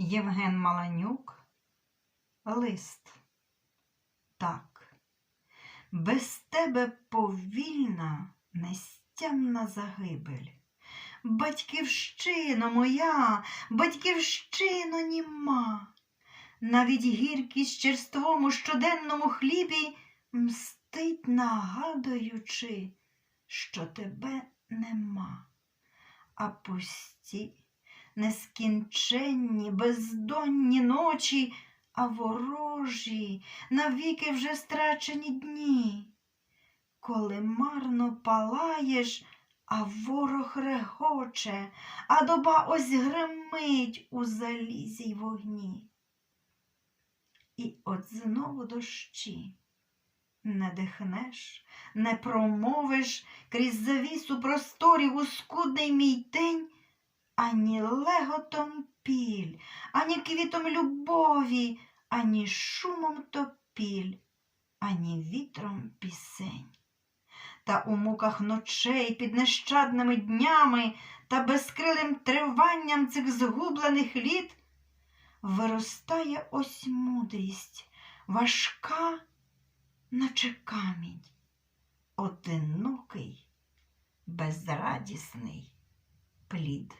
Євген Маланюк, лист. Так, без тебе повільна, нестямна загибель. Батьківщино моя, батьківщино німа. Навіть гіркість черством у щоденному хлібі мстить, нагадуючи, що тебе нема, а пусті, нескінченні, бездонні ночі, а ворожі, навіки вже страчені дні. Коли марно палаєш, а ворог регоче, а доба ось гримить у залізі й вогні. І от знову дощі. Не дихнеш, не промовиш крізь завісу просторів у скудний мій день, ані леготом піль, ані квітом любові, ані шумом топіль, ані вітром пісень. Та у муках ночей під нещадними днями та безкрилим триванням цих згублених літ виростає ось мудрість, важка, наче камінь, одинокий, безрадісний плід.